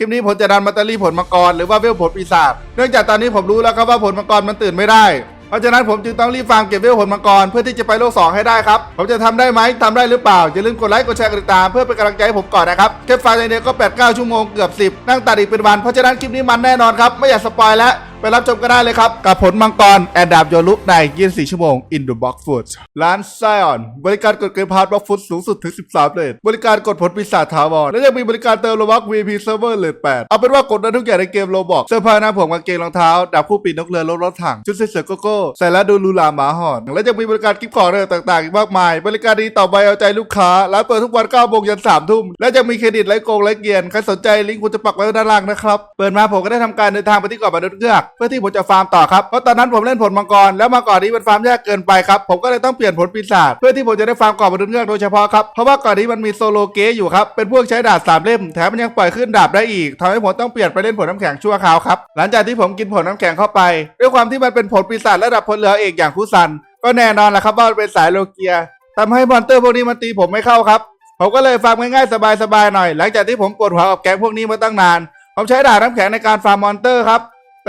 คลิปนี้ผมจะดันมาตารี่ผลมังกรหรือว่าเวลผลปีศาจ เนื่องจากตอนนี้ผมรู้แล้วครับว่าผลมังกรมันตื่นไม่ได้ เพราะฉะนั้นผมจึงต้องรีบฟาร์มเก็บเวลผลมังกรเพื่อที่จะไปโลก2ให้ได้ครับ ผมจะทำได้ไหมทำได้หรือเปล่า อย่าลืมกดไลค์กดแชร์กดติดตามเพื่อเป็นกำลังใจให้ผมก่อนนะครับแค่ฟาร์มอย่างเดียวก็8-9ชั่วโมงเกือบ10 นั่งตัดอีกเป็นวัน เพราะฉะนั้นคลิปนี้มันแน่นอนครับ ไม่อยากสปอยแล้ว ไปรับชมกันได้เลยครับ กับผลมังกร แอนดาบโยลุใน 24 ชั่วโมง in the box food ร้านไซออน บริการกดเกินพาร์ทบล็อกฟุตสูงสุดถึง 13เลทบริการกดผลปีศาจถาวร และยังมีบริการเติมโลบัก VIP Server เลท8เอาเป็นว่ากดได้ทุกอย่างในเกมโลบอกเสื้อผ้าหน้าผมกางเกงรองเท้าดาบคู่ปีนนกเรือรถรถถังชุดเสื้อโกโก้ใส่แล้วดูลูลาหมาหอน และยังมีบริการกิฟต์ของอะไรต่างๆอีกมากมาย บริการดีต่อใบเอาใจลูกค้าร้านเปิดทุกวัน9โมงยัน3ทุ่มและยังมีเครดิตไร้โกงไร้เกียนใครสนใจลิงก์ผมจะปักไว้ด้านล่างนะครับเปิดมาผมก็ได้ทำการเดินทางไปที่เกาะบาดเงือกเพื่อที่ผมจะฟาร์มต่อครับเพราะตอนนั้นผมเล่นผลมังกรแล้วมาเก่อนนี้มันฟาร์มยากเกินไปครับผมก็เลยต้องเปลี่ยนผลปีศาจเพื่อที่ผมจะได้ฟาร์มกาะบาดเงือกโดยเฉพาะครับเพราะว่าก่อนนี้มันมีโซโลเกอยู่ครับเป็นพวกใช้ดาบสามเล่มแถมมันยังปล่อยขึ้นดาบได้อีกทำให้ผมต้องเปลี่ยนไปเล่นผลน้ำแข็งชั่วคราวครับหลังจากที่ผมกินผลน้ำแข็งเข้าไป ด้วยความที่มันเป็นผลปีศาจระดับพลเรือเอกอย่างคุซัน ก็แน่นอนแหละครับว่าเป็นสายโลเกียทำให้มอนเตอร์พวกนี้มันตีผมไม่เข้าครับผมก็เลยฟาร์มง่ายๆสบายๆหน่อย หลังจากที่ผมปวดหัวกับแก๊งพวกนี้มาตั้งนาน ผมใช้ดาบน้ำแข็งในการฟาร์มมอนเตอร์ครับ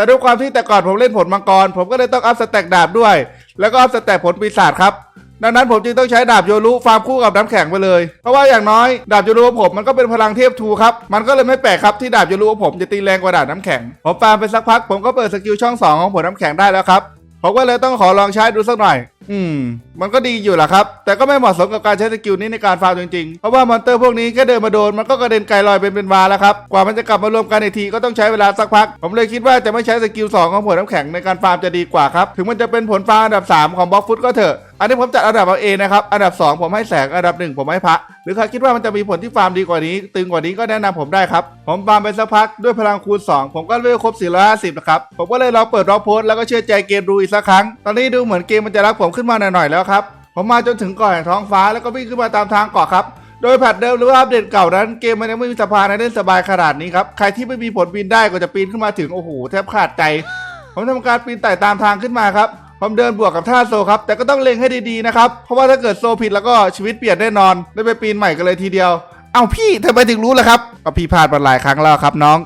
แต่ด้วยความที่แต่ก่อนผมเล่นผลมังกร ผมก็เลยต้องอัพสแต็กดาบด้วย แล้วก็อัพสแต็กผลปีศาจครับดังนั้นผมจึงต้องใช้ดาบโยรุฟาร์มคู่กับน้ำแข็งไปเลย เพราะว่าอย่างน้อยดาบโยรุของผมมันก็เป็นพลังเทพทูครับ มันก็เลยไม่แปลกครับที่ดาบโยรุของผมจะตีแรงกว่าดาบน้ำแข็ง ผมฟาร์มไปสักพักผมก็เปิดสกิลช่องสองของผลน้ำแข็งได้แล้วครับ ผมก็เลยต้องขอลองใช้ดูสักหน่อย อืม มันก็ดีอยู่แหละครับ แต่ก็ไม่เหมาะสมกับการใช้สกิลนี้ในการฟาร์มจริงๆ เพราะว่ามอนเตอร์พวกนี้แค่เดินมาโดน มันก็กระเด็นไกลลอยเป็นเป็นวาแล้วครับ กว่ามันจะกลับมารวมกันอีกทีก็ต้องใช้เวลาสักพัก ผมเลยคิดว่าจะไม่ใช้สกิล2ของผลน้ำแข็งในการฟาร์มจะดีกว่าครับ ถึงมันจะเป็นผลฟาร์มอันดับ 3 ของบล็อกฟุตก็เถอะ อันนี้ผมจัดอันดับเอาเองนะครับ อันดับ 2 ผมให้แสง อันดับ 1 ผมให้พระ หรือใครคิดว่ามันจะมีผลที่ฟาร์มดีกว่านี้ ตึงกว่านี้ก็แนะนำผมได้ครับ ผมฟาร์มไปสักพักด้วยพลังคูณ 2 ผมก็เลเวลครบ 450 นะครับ ผมก็เลยลองเปิดรอโพสแล้วก็เชื่อใจเกมดูอีกสักครั้ง ตอนนี้ดูเหมือนเกมมันจะรักผมขึ้นมาหน่อยๆแล้วครับ ผมมาจนถึงเกาะแห่งท้องฟ้าแล้วก็วิ่งขึ้นมาตามทางเกาะครับโดยแพทเดิมหรือว่าอัปเดตเก่านั้นเกมมันยังไม่มีสะพานให้เล่นสบายขนาดนี้ครับ ใครที่ไม่มีผลปีนได้ก็จะปีนขึ้นมาถึง โอ้โห แทบขาดใจ ผมทำการปีนไต่ตามทางขึ้นมาครับ ผมเดินบวกกับท่าโซครับ แต่ก็ต้องเล็งให้ดีๆนะครับ เพราะว่าถ้าเกิดโซผิดแล้วก็ชีวิตเปลี่ยนแน่นอน ได้ไปปีนใหม่กันเลยทีเดียว เอ้าพี่ทำไมถึงรู้ล่ะครับก็พี่พลาดมาหลายครั้งแล้วครับน้อง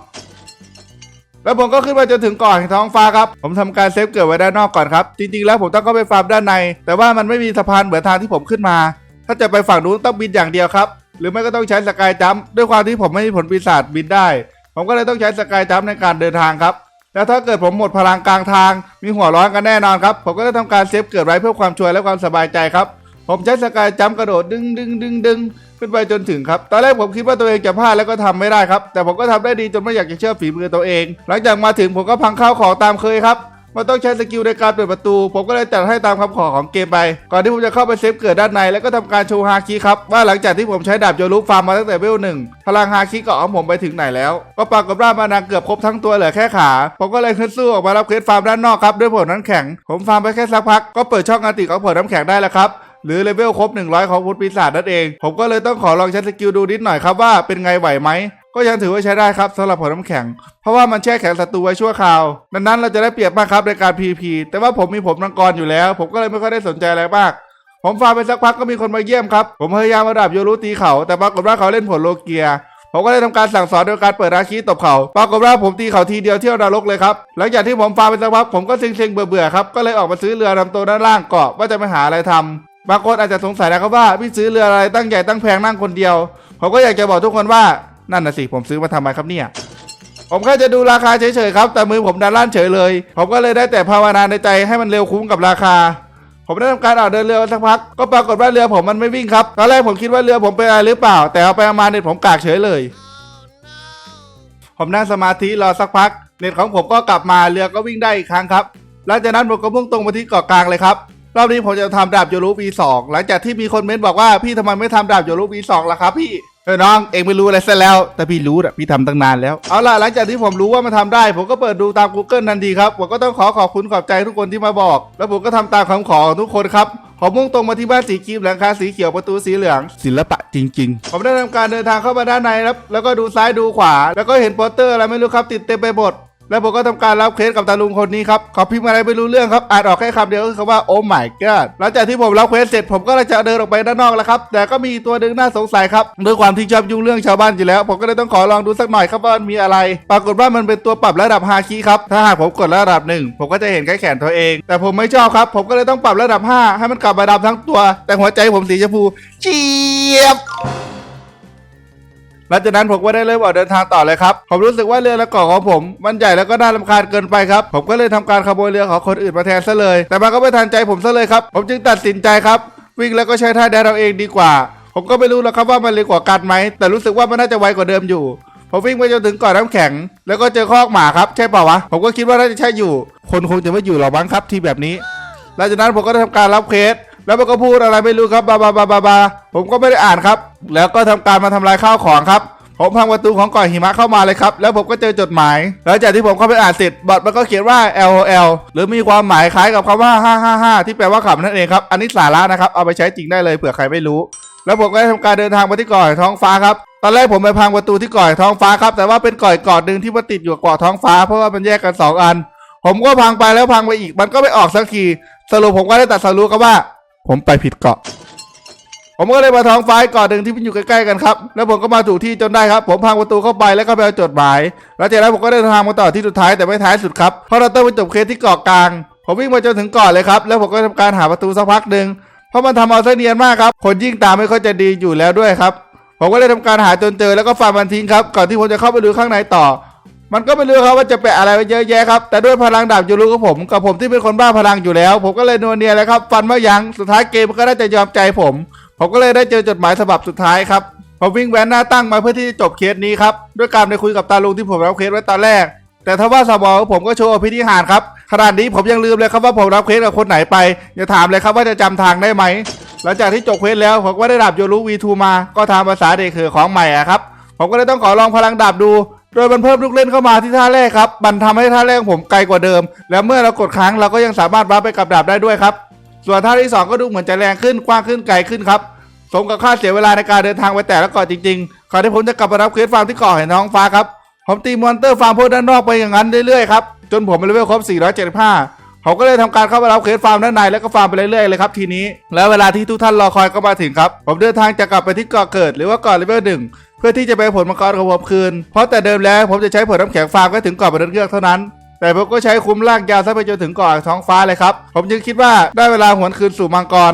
แล้วผมก็ขึ้นมาจนถึงก่อนแห่ท้องฟ้าครับ ผมทำการเซฟเกิดไว้ด้านนอกก่อนครับ จริงๆ แล้วผมต้องเข้าไปฟาร์มด้านใน แต่ว่ามันไม่มีสะพานเหมือนทางที่ผมขึ้นมา ถ้าจะไปฝั่งนู้นต้องบินอย่างเดียวครับ หรือไม่ก็ต้องใช้สกายจัมป์ด้วยความที่ผมไม่มีผลปีศาจบินได้ ผมก็เลยต้องใช้สกายจัมป์ในการเดินทางครับ แล้วถ้าเกิดผมหมดพลังกลางทาง มีหัวร้อนกันแน่นอนครับ ผมก็จะทำการเซฟเกิดไว้เพื่อความชัวร์และความสบายใจครับ ผมใช้สกายจัมป์กระโดดดึงดึงดึงดึงขึ้นไปจนถึงครับ ตอนแรกผมคิดว่าตัวเองจะพลาดแล้วก็ทำไม่ได้ครับ แต่ผมก็ทำได้ดีจนไม่อยากจะเชื่อฝีมือตัวเอง หลังจากมาถึงผมก็พังข้าวของตามเคยครับ มันต้องใช้สกิลในการเปิดประตู ผมก็เลยจัดให้ตามคำขอของเกมไป ก่อนที่ผมจะเข้าไปเซฟเกิดด้านในแล้วก็ทำการโชว์ฮาคิครับว่าหลังจากที่ผมใช้ดาบโยรุฟาร์มมาตั้งแต่เวลหนึ่งพลังฮาคิเกาะของผมไปถึงไหนแล้ว ก็ปรากฏว่ามานาเกือบครบทั้งตัวเหลือแค่ขา ผมก็เลยขึ้นสู้ออกมารับเคสฟาร์มด้านนอกครับด้วยผลน้ำแข็ง ผมฟาร์มไปแค่สักพักก็เปิดช่องอันติของผลน้ำแข็งได้แล้วครับหรือเลเวลครบ 100 ของพุทธปีศาจนั่นเอง ผมก็เลยต้องขอลองใช้สกิลดูนิดหน่อยครับว่าเป็นไงไหวไหม ก็ยังถือว่าใช้ได้ครับสำหรับผลน้ำแข็ง เพราะว่ามันแช่แข็งศัตรูไว้ชั่วคราว ดังนั้นเราจะได้เปรียบมากครับในการ PVP แต่ว่าผมมีผมมังกรอยู่แล้ว ผมก็เลยไม่ค่อยได้สนใจอะไรมาก ผมฟาร์มไปสักพักก็มีคนมาเยี่ยมครับ ผมพยายามระดับโยรุตีเขา แต่ปรากฏว่าเขาเล่นผลโลเกียผมก็เลยทำการสั่งสอนโดยการเปิดราคีตบเขาปรากฏว่าผมตีเขาทีเดียวเที่ยวนรกเลยครับ หลังจากที่ผมฟาร์มไปสักพักผมก็เซ็งๆเบื่อๆครับ ก็เลยออกมาซื้อเรือนำตัวด้านล่างเกาะว่าจะไปหาอะไรทำบางคนอาจจะสงสัยนะครับว่าพี่ซื้อเรืออะไรตั้งใหญ่ตั้งแพงนั่งคนเดียว ผมก็อยากจะบอกทุกคนว่า นั่นน่ะสิผมซื้อมาทำไมครับเนี่ย ผมแค่จะดูราคาเฉยๆครับ แต่มือผมดันลั่นเฉยเลย ผมก็เลยได้แต่ภาวนาในใจให้มันเร็วคุ้มกับราคา ผมได้ทำการออกเดินเรือสักพัก ก็ปรากฏว่าเรือผมมันไม่วิ่งครับตอนแรกผมคิดว่าเรือผมเป็นอะไรหรือเปล่า แต่เอาไปเอามาเน็ตผมกากเฉยเลย ผมนั่งสมาธิรอสักพัก เน็ตของผมก็กลับมาเรือก็วิ่งได้อีกครั้งครับหลังจากนั้นผมก็มุ่งตรงไปที่เกาะกลางเลยครับรอบนี้ผมจะทำดาบโยรุ V2 หลังจากที่มีคนเม้นบอกว่าพี่ทำไมไม่ทำดาบโยรุ V2 ล่ะครับพี่ เออน้องเองไม่รู้อะไรซะแล้ว แต่พี่รู้อะพี่ทำตั้งนานแล้ว เอาล่ะหลังจากที่ผมรู้ว่ามันทำได้ ผมก็เปิดดูตาม Google ทันทีครับ ผมก็ต้องขอขอบคุณขอบใจทุกคนที่มาบอก แล้วผมก็ทำตามคำขอของทุกคนครับ ผมมุ่งตรงมาที่บ้านสีครีมหลังคาสีเขียวประตูสีเหลือง ศิลปะจริง ๆ ผมได้ทำการเดินทางเข้ามาด้านในครับแล้วก็ดูซ้ายดูขวา แล้วก็เห็นโปสเตอร์อะไรไม่รู้ครับ ติดเต็มไปหมด แล้วผมก็ทำการรับเคสกับตาลุงคนนี้ครับเขาพิมพ์อะไรไม่รู้เรื่องครับอ่านออกแค่คำเดียวก็คือคำว่าโอ้ my god หลังจากที่ผมรับเคสเสร็จผมก็เลยจะเดินออกไปด้านนอกแล้วครับ แต่ก็มีตัวหนึ่งน่าสงสัยครับด้วยความที่ชอบยุ่งเรื่องชาวบ้านอยู่แล้ว ผมก็เลยต้องขอลองดูสักหน่อยครับว่ามันมีอะไร ปรากฏว่ามันเป็นตัวปรับระดับฮาคิครับถ้าหากผมกดระดับหนึ่งผมก็จะเห็นแค่แขนตัวเอง แต่ผมไม่ชอบครับผมก็เลยต้องปรับระดับ 5 ให้มันกลับมาดำทั้งตัว แต่หัวใจผมสีชมพูเจี๊ยบ หลังจากนั้นผมก็ได้เริ่มออกเดินทางต่อเลยครับ ผมรู้สึกว่าเรือและเกาะของผม มันใหญ่แล้วก็น่ารำคาญเกินไปครับ ผมก็เลยทำการขโมยเรือของคนอื่นมาแทนซะเลย แต่มันก็ไม่ทันใจผมซะเลยครับ ผมจึงตัดสินใจครับ วิ่งแล้วก็ใช้ท่าแดนเราเองดีกว่า ผมก็ไม่รู้แล้วครับว่ามันเร็วกว่ากันไหม แต่รู้สึกว่ามันน่าจะไวกว่าเดิมอยู่ผมวิ่งไปจนถึงเกาะน้ำแข็ง แล้วก็เจอคอกหมาครับ ใช่เปล่าวะ ผมก็คิดว่าน่าจะใช่อยู่ คนคงจะไม่อยู่หรอกมั้งครับที่แบบนี้หลังจากนั้นผมก็ได้ทำการรับเคส แล้วมันก็พูดอะไรไม่รู้ครับบาบาบาบาบาผมก็ไม่ได้อ่านครับ แล้วก็ทำการมาทำลายข้าวของครับ ผมพังประตูของก่อนหิมะเข้ามาเลยครับ แล้วผมก็เจอจดหมาย หลังจากที่ผมเข้าไปอ่านเสร็จบอทมันก็เขียนว่า LOL หรือมีความหมายคล้ายกับคำว่า 555 ที่แปลว่าขำนั่นเองครับ อันนี้สาระนะครับ เอาไปใช้จริงได้เลยเผื่อใครไม่รู้ แล้วผมก็ได้ทำการเดินทางมาที่ก่อยท้องฟ้าครับตอนแรกผมไปพังประตูที่ก่อยท้องฟ้าครับ แต่ว่าเป็นก่อยกาะหนึ่งที่มันติดอยู่กับกาะท้องฟ้าเพราะว่ามันแยกกันสองอัน ผมก็พังไปแล้วพังไปอีก มันก็ไม่ออกสักทีสรุปผมก็ได้ตัดสรุปครับว่า ผมไปผิดเกาะ ผมก็เลยมาท้องฟ้ากเกาะหนึ่งที่มันอยู่ใกล้ๆกันครับ แล้วผมก็มาถูกที่จนได้ครับ ผมพังประตูเข้าไปแล้วก็ไปเอาจดหมาย แล้วจากนั้นผมก็เดินทางมาต่อที่สุดท้ายแต่ไม่ท้ายสุดครับ เพราะเราต้องไปจบเคสที่เกาะกลาง ผมวิ่งมาจนถึงเกาะเลยครับ แล้วผมก็ทำการหาประตูสักพักหนึ่งเพราะมันทำเอาซะเนียนมากครับ คนยิ่งตามไม่ค่อยจะดีอยู่แล้วด้วยครับ ผมก็เลยทำการหาจนเจอแล้วก็ฟันมันทิ้งครับ ก่อนที่ผมจะเข้าไปดูข้างในต่อ มันก็ไม่รู้ครับว่าจะแปะอะไรไว้เยอะแยะครับ แต่ด้วยพลังดาบยูรุของผม กับผมที่เป็นคนบ้าพลังอยู่แล้ว ผมก็เลยนัวเนียแล้วครับ ฟันมายั้งสุดท้ายเกมก็ได้จะยอมใจผม ผมก็เลยได้เจอจดหมายฉบับสุดท้ายครับ ผมวิ่งแวนหน้าตั้งมาเพื่อที่จะจบเคสนี้ครับ ด้วยการไปคุยกับตาลุงที่ผมรับเคสไว้ตอนแรก แต่ถ้าว่าสมอผมก็โชว์อภินิหารครับ ขนาดนี้ผมยังลืมเลยครับว่าผมรับเคสกับคนไหนไป อย่าถามเลยครับว่าจะจำทางได้ไหม หลังจากที่จบเคสแล้วผมก็ได้ดาบโยรุ V2 มา ก็ทำภาษาเด็กเขอของใหม่อะครับ ผมก็เลยต้องขอลองพลังดาบดู โดยมันเพิ่มลูกเล่นเข้ามาที่ท่าแรกครับ มันทำให้ท่าแรกของผมไกลกว่าเดิม แล้วเมื่อเรากดค้างเราก็ยังสามารถวัดไปกับดาบได้ด้วยครับ ส่วนท่าที่สองก็ดูเหมือนจะแรงขึ้นกว้างขึ้นไกลขึ้นครับ สมกับค่าเสียเวลาในการเดินทางไปแต่ละเกาะจริงๆก่อนที่ผมจะกลับมารับเควสฟาร์มที่เกาะแห่งท้องฟ้าครับ ผมตีมอนเตอร์ฟาร์มพวกด้านนอกไปอย่างนั้นเรื่อยๆครับ จนผมเลเวลครบ 475 ผมก็เลยทำการเข้ามารับเควสฟาร์มด้านในแล้วก็ฟาร์มไปเรื่อยๆเลยครับทีนี้ แล้วเวลาที่ทุกท่านรอคอยก็มาถึงครับ ผมเดินทางจะกลับไปที่เกาะเกิด หรือว่าเกาะเลเวลหนึ่ง พื่อที่จะไปผลมังกรของผมคืน เพราะแต่เดิมแล้วผมจะใช้ผลน้ำแข็งฟาร์มก็ถึงเกาะบนเรือกเท่านั้น แต่ผมก็ใช้คุ้มลากยาวซะไปจนถึงเกาะท้องฟ้าเลยครับ ผมจึงคิดว่าได้เวลาหวนคืนสู่มังกร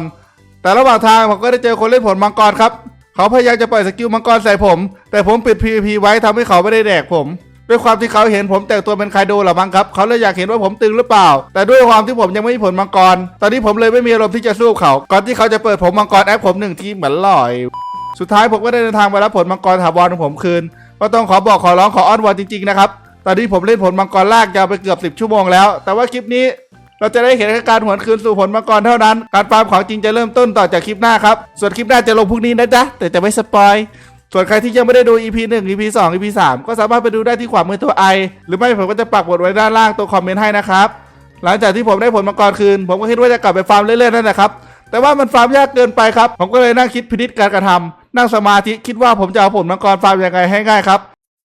แต่ระหว่างทางผมก็ได้เจอคนเล่นผลมังกรครับ เขาพยายามจะปล่อยสกิลมังกรใส่ผม แต่ผมปิด PVP ไว้ทำให้เขาไม่ได้แดกผมด้วยความที่เขาเห็นผมแต่งตัวเป็นไคโดหรือมั้งครับ เขาเลยอยากเห็นว่าผมตึงหรือเปล่า แต่ด้วยความที่ผมยังไม่มีผลมังกร ตอนนี้ผมเลยไม่มีอารมณ์ที่จะสู้เขา ก่อนที่เขาจะเปิดผมมังกรแอปผมหนึ่งทีเหมือนลอย สุดท้ายผมก็ได้เดินทางไปรับผลมังกรถาวรของผมคืน ก็ต้องขอบอกขอร้องขออ้อนวอนจริงๆนะครับ ตอนนี้ผมเล่นผลมังกรลากยาวไปเกือบ 10 ชั่วโมงแล้ว แต่ว่าคลิปนี้เราจะได้เห็นแค่การหวนคืนสู่ผลมังกรเท่านั้น การฟาร์มของจริงจะเริ่มต้นต่อจากคลิปหน้าครับ ส่วนคลิปหน้าจะลงพรุ่งนี้นะจ๊ะ แต่จะไม่สปอยส่วนใครที่ยังไม่ได้ดู EP 1 EP 2 EP 3 ก็สามารถไปดูได้ที่ขวามือตัวไอ หรือไม่ผมก็จะปักบทไว้ด้านล่างตัวคอมเมนต์ให้นะครับ หลังจากที่ผมได้ผลมังกรคืน ผมก็คิดว่าจะกลับไปฟาร์มเรื่อยๆนั่นแหละครับ แต่ว่ามันฟาร์มยากเกินไปครับ ผมก็เลยนั่งคิดพินิจการกระทำนั่งสมาธิคิดว่าผมจะเอาผลมังกรฟาร์มยังไงให้ง่ายครับ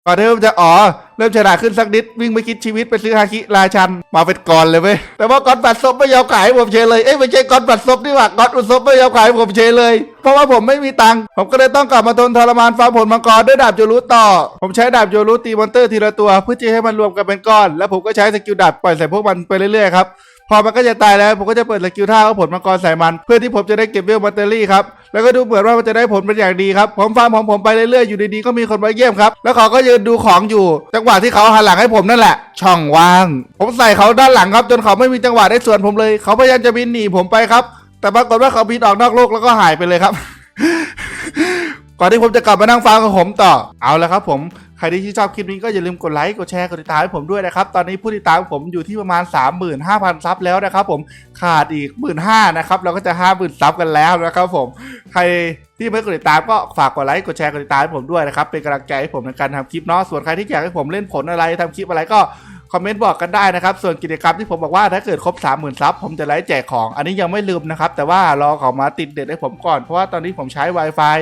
ก่อนที่มจะอ๋อเริ่มฉลาดขึ้นสักนิดวิ่งไปคิดชีวิตไปซื้อฮาคิราชัน มาเป็นกรเลยเว้ยแต่ว่าก้อนบัตรซบไม่ยอมขายผมเฉยเลยเอ้ยไม่ใช่ก้อนบัตรซบนี่หว่าก้อนอุศบไม่ยอมขายผมเฉยเลย เพราะว่าผมไม่มีตังค์ผมก็เลยต้องกลับมาทนทรมานฟาร์มผลมังกรด้วยดาบโยรุต่อ ผมใช้ดาบโยรุตีมอนเตอร์ทีละตัวเพื่อที่ให้มันรวมกันเป็นก้อน แล้วผมก็ใช้สกิลดาบปล่อยใส่พวกมันไปเรื่อยๆครับ พอมันก็จะตายแล้ว ผมก็จะเปิดสกิลท่าเอาผลมังกรใส่มัน เพื่อที่ผมจะได้เก็บเวลแบตเตอรี่ครับ แล้วก็ดูเหมือนว่ามันจะได้ผลเป็นอย่างดีครับ ผมฟาร์มของผมไปเรื่อยๆ อยู่ดีๆ ก็มีคนมาเยี่ยมครับ แล้วเขาก็ยืนดูของอยู่ จังหวะที่เขาหันหลังให้ผมนั่นแหละ ช่องว่าง ผมใส่เขาด้านหลังครับ จนเขาไม่มีจังหวะได้สวนผมเลย เขาพยายามจะบินหนีผมไปครับ แต่ปรากฏว่าเขาบินออกนอกโลกแล้วก็หายไปเลยครับ ก่อนที่ผมจะกลับมานั่งฟังของผมต่อเอาละครับผมใครที่ชื่นชอบคลิปนี้ก็อย่าลืมกดไลค์กดแชร์กดติดตามให้ผมด้วยนะครับ ตอนนี้ผู้ติดตามผมอยู่ที่ประมาณ 35,000 ซับแล้วนะครับผมขาดอีก 1 5ื่นนะครับเราก็จะ 50,000 ซับกันแล้วนะครับผมใครที่ไม่กดติดตามก็ฝากกดไลค์กดแชร์กดติดตามให้ผมด้วยนะครับเป็นกำลังใจให้ผมในการทำคลิปเนาะส่วนใครที่อยากให้ผมเล่นผลอะไรทำคลิปอะไรก็ คอมเมนต์บอกกันได้นะครับ ส่วนกิจกรรมที่ผมบอกว่าถ้าเกิดครบ 30,000ซับผมจะไลฟ์แจกของ อันนี้ยังไม่ลืมนะครับ แต่ว่ารอเขามาติดเด็ดให้ผมก่อน เพราะว่าตอนนี้ผมใช้ Wi-Fi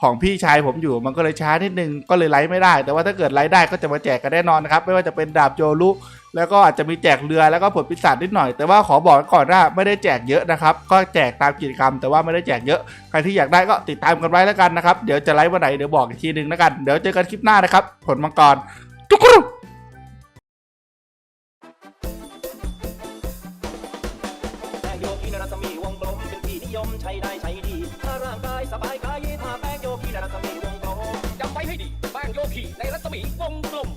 ของพี่ชายผมอยู่มันก็เลยช้านิดนึงก็เลยไลฟ์ไม่ได้ แต่ว่าถ้าเกิดไลฟ์ได้ก็จะมาแจกกันแน่นอนนะครับไม่ว่าจะเป็นดาบโจลุแล้วก็อาจจะมีแจกเรือแล้วก็ผลปีศาจนิดหน่อยแต่ว่าขอบอกก่อนว่าไม่ได้แจกเยอะนะครับ ก็แจกตามกิจกรรม แต่ว่าไม่ได้แจกเยอะใครที่อยากได้ก็ติดตามกันไว้แล้วกันนะครับ เดี๋ยวจะไลฟ์วันไหนเดี๋ยวบอกอีกทีหนึงแล้วกัน เดี๋ยวเจอกันคลิปหน้านะครับ ผลมังกรจุกรูแคีในรัศมีวงกลม